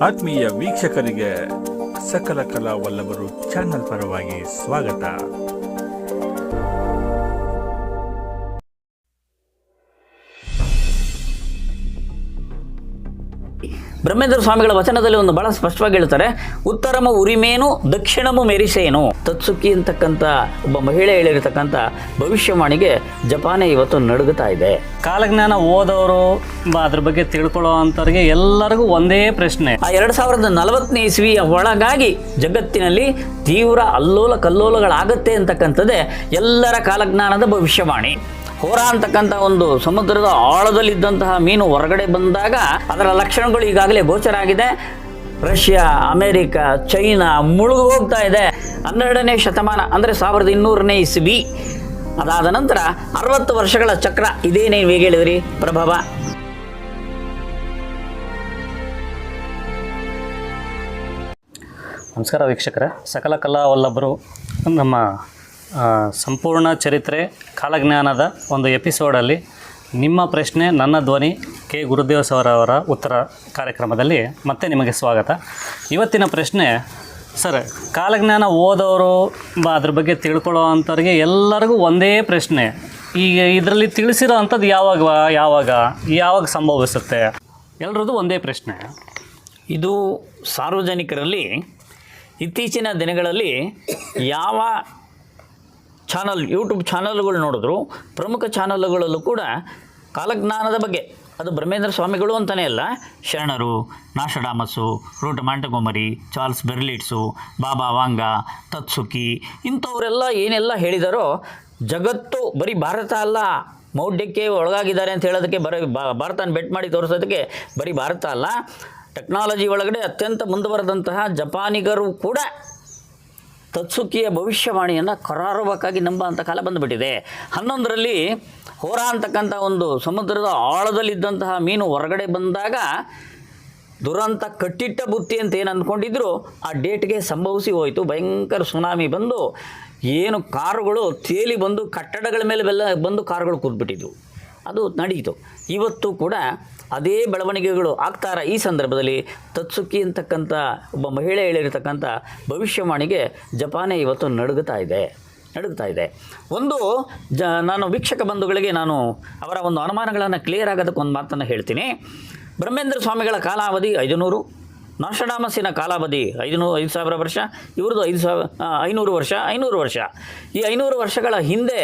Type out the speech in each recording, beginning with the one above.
ಆತ್ಮೀಯ ವೀಕ್ಷಕರಿಗೆ ಸಕಲ ಕಲಾ ವಲ್ಲಭರು ಚಾನಲ್ ಪರವಾಗಿ ಸ್ವಾಗತ. ಬ್ರಹ್ಮೇಂದ್ರ ಸ್ವಾಮಿಗಳ ವಚನದಲ್ಲಿ ಒಂದು ಬಹಳ ಸ್ಪಷ್ಟವಾಗಿ ಹೇಳ್ತಾರೆ ಉತ್ತರಮ ಉರಿಮೇನು ದಕ್ಷಿಣಮು ಮೆರಿಸೇನು. ತತ್ಸುಕಿ ಅಂತಕ್ಕಂಥ ಒಬ್ಬ ಮಹಿಳೆ ಹೇಳಿರತಕ್ಕಂಥ ಭವಿಷ್ಯವಾಣಿಗೆ ಜಪಾನೇ ಇವತ್ತು ನಡುಗುತ್ತಾ ಇದೆ. ಕಾಲಜ್ಞಾನ ಓದೋರು ಅದ್ರ ಬಗ್ಗೆ ತಿಳ್ಕೊಳ್ಳೋ ಅಂಥವ್ರಿಗೆ ಎಲ್ಲರಿಗೂ ಒಂದೇ ಪ್ರಶ್ನೆ. ಆ ಎರಡು ಸಾವಿರದ ನಲವತ್ತನೇ ಇಸ್ವಿಯ ಒಳಗಾಗಿ ಜಗತ್ತಿನಲ್ಲಿ ತೀವ್ರ ಅಲ್ಲೋಲ ಕಲ್ಲೋಲಗಳಾಗತ್ತೆ ಅಂತಕ್ಕಂಥದ್ದೇ ಎಲ್ಲರ ಕಾಲಜ್ಞಾನದ ಭವಿಷ್ಯವಾಣಿ. ಹೋರ ಅಂತಕ್ಕಂಥ ಒಂದು ಸಮುದ್ರದ ಆಳದಲ್ಲಿದ್ದಂತಹ ಮೀನು ಹೊರಗಡೆ ಬಂದಾಗ ಅದರ ಲಕ್ಷಣಗಳು ಈಗಾಗಲೇ ಗೋಚರ ಆಗಿದೆ ರಷ್ಯಾ, ಅಮೆರಿಕ, ಚೈನಾ ಮುಳುಗು ಹೋಗ್ತಾ ಇದೆ. ಹನ್ನೆರಡನೇ ಶತಮಾನ ಅಂದರೆ ಸಾವಿರದ ಇನ್ನೂರನೇ ಇಸ್ವಿ. ಅದಾದ ನಂತರ ಅರವತ್ತು ವರ್ಷಗಳ ಚಕ್ರ ಇದೇನೇ ನೀವು ಹೇಳಿದ್ರಿ, ಪ್ರಭಾವ? ನಮಸ್ಕಾರ ವೀಕ್ಷಕರ. ಸಕಲ ಕಲಾ ವಲ್ಲಭರು ನಮ್ಮ ಸಂಪೂರ್ಣ ಚರಿತ್ರೆ, ಕಾಲಜ್ಞಾನದ ಒಂದು ಎಪಿಸೋಡಲ್ಲಿ ನಿಮ್ಮ ಪ್ರಶ್ನೆ, ನನ್ನ ಧ್ವನಿ ಕೆ. ಗುರುದೇವ್ ಸರ್ ಉತ್ತರ ಕಾರ್ಯಕ್ರಮದಲ್ಲಿ ಮತ್ತೆ ನಿಮಗೆ ಸ್ವಾಗತ. ಇವತ್ತಿನ ಪ್ರಶ್ನೆ ಸರ್ ಕಾಲಜ್ಞಾನ ಓದೋರು ಬ ಅದ್ರ ಬಗ್ಗೆ ತಿಳ್ಕೊಳ್ಳೋ ಅಂಥವ್ರಿಗೆ ಎಲ್ಲರಿಗೂ ಒಂದೇ ಪ್ರಶ್ನೆ. ಈಗ ಇದರಲ್ಲಿ ತಿಳಿಸಿರೋ ಅಂಥದ್ದು ಯಾವಾಗ ಯಾವಾಗ ಯಾವಾಗ ಸಂಭವಿಸುತ್ತೆ? ಎಲ್ರದ್ದು ಒಂದೇ ಪ್ರಶ್ನೆ. ಇದು ಸಾರ್ವಜನಿಕರಲ್ಲಿ ಇತ್ತೀಚಿನ ದಿನಗಳಲ್ಲಿ ಯಾವ ಚಾನಲ್ ಯೂಟ್ಯೂಬ್ ಚಾನಲ್ಗಳು ನೋಡಿದ್ರು, ಪ್ರಮುಖ ಚಾನಲ್ಗಳಲ್ಲೂ ಕೂಡ ಕಾಲಜ್ಞಾನದ ಬಗ್ಗೆ. ಅದು ಬ್ರಹ್ಮೇಂದ್ರ ಸ್ವಾಮಿಗಳು ಅಂತಲೇ ಅಲ್ಲ, ಶರಣರು ನಾಶಡಾಮಸ್ಸು ರೂಟ್ ಮಾಂಟಗೊಮರಿ, ಚಾರ್ಲ್ಸ್ ಬೆರ್ಲಿಟ್ಸು, ಬಾಬಾ ವಾಂಗ, ತತ್ಸುಕಿ, ಇಂಥವರೆಲ್ಲ ಏನೆಲ್ಲ ಹೇಳಿದಾರೋ, ಜಗತ್ತು ಬರೀ ಭಾರತ ಅಲ್ಲ, ಮೌಢ್ಯಕ್ಕೆ ಒಳಗಾಗಿದ್ದಾರೆ ಅಂತ ಹೇಳೋದಕ್ಕೆ ಬರ ಭಾರತನ ಬೆಟ್ ಮಾಡಿ ತೋರಿಸೋದಕ್ಕೆ ಬರೀ ಭಾರತ ಅಲ್ಲ, ಟೆಕ್ನಾಲಜಿ ಒಳಗಡೆ ಅತ್ಯಂತ ಮುಂದುವರೆದಂತಹ ಜಪಾನಿಗರು ಕೂಡ ತತ್ಸುಕಿಯ ಭವಿಷ್ಯವಾಣಿಯನ್ನು ಕರಾರುವಕ್ಕಾಗಿ ನಂಬುವಂಥ ಕಾಲ ಬಂದುಬಿಟ್ಟಿದೆ. ಹನ್ನೊಂದರಲ್ಲಿ ಹೋರ ಅಂತಕ್ಕಂಥ ಒಂದು ಸಮುದ್ರದ ಆಳದಲ್ಲಿದ್ದಂತಹ ಮೀನು ಹೊರಗಡೆ ಬಂದಾಗ ದುರಂತ ಕಟ್ಟಿಟ್ಟ ಬುತ್ತಿ ಅಂತ ಏನು ಅಂದ್ಕೊಂಡಿದ್ರು, ಆ ಡೇಟ್ಗೆ ಸಂಭವಿಸಿ ಹೋಯಿತು. ಭಯಂಕರ ಸುನಾಮಿ ಬಂದು ಏನು ಕಾರುಗಳು ತೇಲಿ ಬಂದು ಕಟ್ಟಡಗಳ ಮೇಲೆ ಬೆಲ್ಲ ಬಂದು ಕಾರುಗಳು ಕೂತ್ಬಿಟ್ಟಿದ್ವು. ಅದು ನಡೀತು. ಇವತ್ತು ಕೂಡ ಅದೇ ಬೆಳವಣಿಗೆಗಳು ಆಗ್ತಾರ ಈ ಸಂದರ್ಭದಲ್ಲಿ. ತತ್ಸುಕಿ ಅಂತಕ್ಕಂಥ ಒಬ್ಬ ಮಹಿಳೆ ಹೇಳಿರ್ತಕ್ಕಂಥ ಭವಿಷ್ಯವಾಣಿಗೆ ಜಪಾನೇ ಇವತ್ತು ನಡುಗುತ್ತಾ ಇದೆ ನಡುಗ್ತಾ ಇದೆ. ಒಂದು ಜ, ನಾನು ವೀಕ್ಷಕ ಬಂಧುಗಳಿಗೆ ನಾನು ಅವರ ಒಂದು ಅನುಮಾನಗಳನ್ನು ಕ್ಲಿಯರ್ ಆಗೋದಕ್ಕೆ ಒಂದು ಮಾತನ್ನು ಹೇಳ್ತೀನಿ. ಬ್ರಹ್ಮೇಂದ್ರ ಸ್ವಾಮಿಗಳ ಕಾಲಾವಧಿ ಐದುನೂರು ನಾಶಡಾಮಸ್ಸಿನ ಕಾಲಾವಧಿ ಐದುನೂರು ಐದು ಸಾವಿರ ವರ್ಷ, ಇವ್ರದ್ದು ಐದು ಸಾವಿರ ಐನೂರು ವರ್ಷ ಐನೂರು ವರ್ಷ. ಈ ಐನೂರು ವರ್ಷಗಳ ಹಿಂದೆ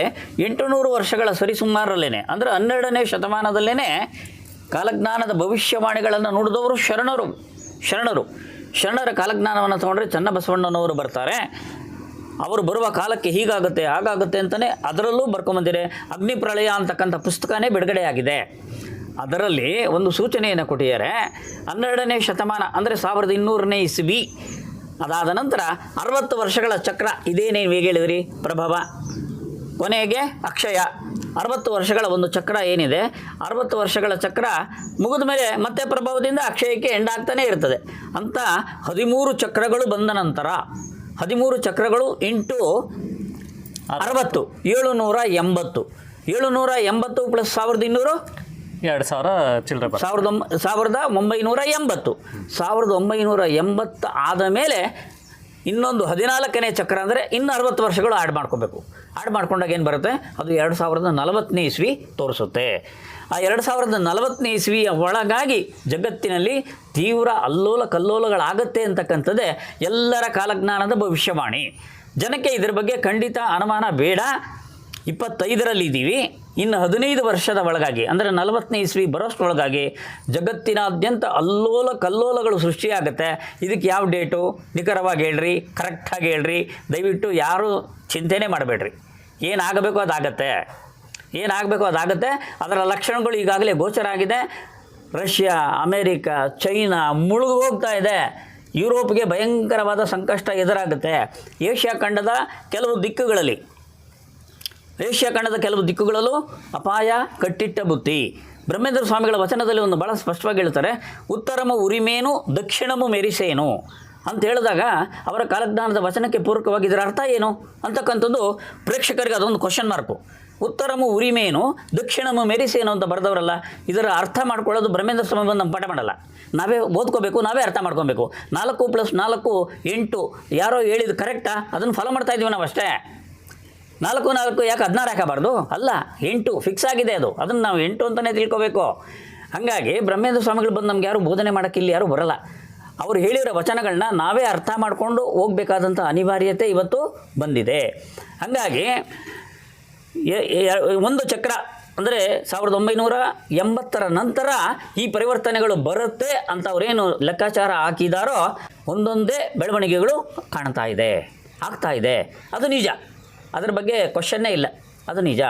ಎಂಟುನೂರು ವರ್ಷಗಳ ಸರಿಸುಮಾರಲ್ಲೇ ಅಂದರೆ ಹನ್ನೆರಡನೇ ಶತಮಾನದಲ್ಲೇ ಕಾಲಜ್ಞಾನದ ಭವಿಷ್ಯವಾಣಿಗಳನ್ನು ನುಡಿದವರು ಶರಣರು ಶರಣರು. ಶರಣರ ಕಾಲಜ್ಞಾನವನ್ನು ತಗೊಂಡ್ರೆ ಚನ್ನಬಸವಣ್ಣನವರು ಬರ್ತಾರೆ. ಅವರು ಬರುವ ಕಾಲಕ್ಕೆ ಹೀಗಾಗುತ್ತೆ, ಹಾಗಾಗುತ್ತೆ ಅಂತಲೇ ಅದರಲ್ಲೂ ಬರ್ಕೊಂಬಂದಿದೆ. ಅಗ್ನಿ ಪ್ರಳಯ ಅಂತಕ್ಕಂಥ ಪುಸ್ತಕನೇ ಬಿಡುಗಡೆಯಾಗಿದೆ. ಅದರಲ್ಲಿ ಒಂದು ಸೂಚನೆಯನ್ನು ಕೊಟ್ಟಿದ್ದಾರೆ. ಹನ್ನೆರಡನೇ ಶತಮಾನ ಅಂದರೆ ಸಾವಿರದ ಇನ್ನೂರನೇ ಇಸ್ವಿ. ಅದಾದ ನಂತರ ಅರವತ್ತು ವರ್ಷಗಳ ಚಕ್ರ. ಇದೇನೇ ಹೇಗೆ ಹೇಳಿದ್ರಿ? ಪ್ರಭಾವ. ಕೊನೆಗೆ ಅಕ್ಷಯ. ಅರವತ್ತು ವರ್ಷಗಳ ಒಂದು ಚಕ್ರ ಏನಿದೆ ಅರವತ್ತು ವರ್ಷಗಳ ಚಕ್ರ ಮುಗಿದ ಮೇಲೆ ಮತ್ತೆ ಪ್ರಭಾವದಿಂದ ಅಕ್ಷಯಕ್ಕೆ ಎಂಡಾಗ್ತಾನೇ ಇರ್ತದೆ. ಅಂತ ಹದಿಮೂರು ಚಕ್ರಗಳು ಬಂದ ನಂತರ ಹದಿಮೂರು ಚಕ್ರಗಳು ಇಂಟು ಅರವತ್ತು ಏಳುನೂರ ಎಂಬತ್ತು. ಏಳುನೂರ ಎಂಬತ್ತು ಪ್ಲಸ್ ಸಾವಿರದ ಇನ್ನೂರು? ಎರಡು ಸಾವಿರ ಚಿಲ್ಲರೆ ಸಾವಿರದ ಒಂಬ ಸಾವಿರದ ಒಂಬೈನೂರ ಎಂಬತ್ತು. ಸಾವಿರದ ಒಂಬೈನೂರ ಎಂಬತ್ತು ಆದ ಮೇಲೆ ಇನ್ನೊಂದು ಹದಿನಾಲ್ಕನೇ ಚಕ್ರ ಅಂದರೆ ಇನ್ನು ಅರವತ್ತು ವರ್ಷಗಳು ಆಡ್ ಮಾಡ್ಕೋಬೇಕು. ಆಡ್ ಮಾಡ್ಕೊಂಡಾಗ ಏನು ಬರುತ್ತೆ? ಅದು ಎರಡು ಸಾವಿರದ ನಲವತ್ತನೇ ಇಸ್ವಿ ತೋರಿಸುತ್ತೆ. ಆ ಎರಡು ಸಾವಿರದ ನಲವತ್ತನೇ ಇಸ್ವಿಯ ಒಳಗಾಗಿ ಜಗತ್ತಿನಲ್ಲಿ ತೀವ್ರ ಅಲ್ಲೋಲ ಕಲ್ಲೋಲಗಳಾಗತ್ತೆ ಅಂತಕ್ಕಂಥದ್ದೇ ಎಲ್ಲರ ಕಾಲಜ್ಞಾನದ ಭವಿಷ್ಯವಾಣಿ. ಜನಕ್ಕೆ ಇದರ ಬಗ್ಗೆ ಖಂಡಿತ ಅನುಮಾನ ಬೇಡ. ಇಪ್ಪತ್ತೈದರಲ್ಲಿ ಇದ್ದೀವಿ. ಇನ್ನು ಹದಿನೈದು ವರ್ಷದ ಒಳಗಾಗಿ, ಅಂದರೆ ನಲವತ್ತನೇ ಇಸ್ವಿ ಬರೋಷ್ಟರೊಳಗಾಗಿ ಜಗತ್ತಿನಾದ್ಯಂತ ಅಲ್ಲೋಲ ಕಲ್ಲೋಲಗಳು ಸೃಷ್ಟಿಯಾಗುತ್ತೆ. ಇದಕ್ಕೆ ಯಾವ ಡೇಟು? ನಿಖರವಾಗಿ ಹೇಳ್ರಿ, ಕರೆಕ್ಟಾಗಿ ಹೇಳ್ರಿ, ದಯವಿಟ್ಟು ಯಾರೂ ಚಿಂತೆನೇ ಮಾಡಬೇಡ್ರಿ. ಏನಾಗಬೇಕು ಅದಾಗತ್ತೆ. ಏನಾಗಬೇಕು ಅದಾಗತ್ತೆ. ಅದರ ಲಕ್ಷಣಗಳು ಈಗಾಗಲೇ ಗೋಚರ ಆಗಿದೆ. ರಷ್ಯಾ, ಅಮೇರಿಕ, ಚೈನಾ ಮುಳುಗು ಹೋಗ್ತಾ ಇದೆ. ಯುರೋಪ್ಗೆ ಭಯಂಕರವಾದ ಸಂಕಷ್ಟ ಎದುರಾಗುತ್ತೆ. ಏಷ್ಯಾ ಖಂಡದ ಕೆಲವು ದಿಕ್ಕುಗಳಲ್ಲಿ. ಏಷ್ಯಾ ಖಂಡದ ಕೆಲವು ದಿಕ್ಕುಗಳಲ್ಲೂ ಅಪಾಯ, ಕಟ್ಟಿಟ್ಟ ಬುತ್ತಿ ಬ್ರಹ್ಮೇಂದ್ರ ಸ್ವಾಮಿಗಳ ವಚನದಲ್ಲಿ ಒಂದು ಭಾಳ ಸ್ಪಷ್ಟವಾಗಿ ಹೇಳ್ತಾರೆ, ಉತ್ತರಮ ಉರಿಮೇನು, ದಕ್ಷಿಣಮು ಮೆರಿಸೇನು. ಅಂತ ಹೇಳಿದಾಗ ಅವರ ಕಾಲಜ್ಞಾನದ ವಚನಕ್ಕೆ ಪೂರಕವಾಗಿ ಇದರ ಅರ್ಥ ಏನು? ಅಂತಕ್ಕಂಥದ್ದು ಪ್ರೇಕ್ಷಕರಿಗೆ ಅದೊಂದು ಕ್ವಶನ್ ಮಾರ್ಕು ಉತ್ತರಮು ಉರಿಮೇನು, ದಕ್ಷಿಣಮು ಮೆರಿಸೇನು ಅಂತ ಬರೆದವರಲ್ಲ, ಇದರ ಅರ್ಥ ಮಾಡ್ಕೊಳ್ಳೋದು ಬ್ರಹ್ಮೇಂದ್ರ ಸ್ವಾಮಿ ಬಂದು ನಮ್ಮ ಪಾಠ ಮಾಡಲ್ಲ. ನಾವೇ ಓದ್ಕೋಬೇಕು, ನಾವೇ ಅರ್ಥ ಮಾಡ್ಕೊಬೇಕು. ನಾಲ್ಕು ಪ್ಲಸ್ ನಾಲ್ಕು ಎಂಟು, ಯಾರೋ ಹೇಳಿದ್ದು ಕರೆಕ್ಟಾ ಅದನ್ನು ಫಾಲೋ ಮಾಡ್ತಾ ಇದ್ದೀವಿ ನಾವು ಅಷ್ಟೇ ನಾಲ್ಕು ನಾಲ್ಕು, ಯಾಕೆ ಹದಿನಾರು ಹಾಕಬಾರ್ದು? ಅಲ್ಲ, ಎಂಟು ಫಿಕ್ಸ್ ಆಗಿದೆ ಅದು. ಅದನ್ನು ನಾವು ಎಂಟು ಅಂತಲೇ ತಿಳ್ಕೋಬೇಕು. ಹಾಗಾಗಿ ಬ್ರಹ್ಮೇಂದ್ರ ಸ್ವಾಮಿಗಳು ಬಂದು ನಮ್ಗೆ ಯಾರು ಬೋಧನೆ ಮಾಡೋಕ್ಕೆ ಇಲ್ಲಿ ಯಾರೂ ಬರಲ್ಲ. ಅವ್ರು ಹೇಳಿರೋ ವಚನಗಳನ್ನ ನಾವೇ ಅರ್ಥ ಮಾಡಿಕೊಂಡು ಹೋಗಬೇಕಾದಂಥ ಅನಿವಾರ್ಯತೆ ಇವತ್ತು ಬಂದಿದೆ. ಹಾಗಾಗಿ ಒಂದು ಚಕ್ರ, ಅಂದರೆ ಸಾವಿರದ ಒಂಬೈನೂರ ಎಂಬತ್ತರ ನಂತರ ಈ ಪರಿವರ್ತನೆಗಳು ಬರುತ್ತೆ ಅಂತ ಅವರೇನು ಲೆಕ್ಕಾಚಾರ ಹಾಕಿದಾರೋ, ಒಂದೊಂದೇ ಬೆಳವಣಿಗೆಗಳು ಕಾಣ್ತಾ ಇದೆ, ಆಗ್ತಾ ಇದೆ. ಅದು ನಿಜ. ಅದ್ರ ಬಗ್ಗೆ ಕ್ವಶನ್ನೇ ಇಲ್ಲ. ಅದು ನಿಜ.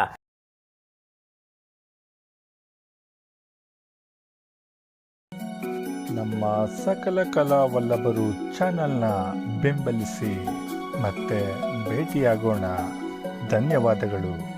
ನಮ್ಮ ಸಕಲ ಕಲಾವಲ್ಲಭರು ಚಾನಲ್ನ ಬೆಂಬಲಿಸಿ ಮತ್ತೆ ಭೇಟಿಯಾಗೋಣ. ಧನ್ಯವಾದಗಳು.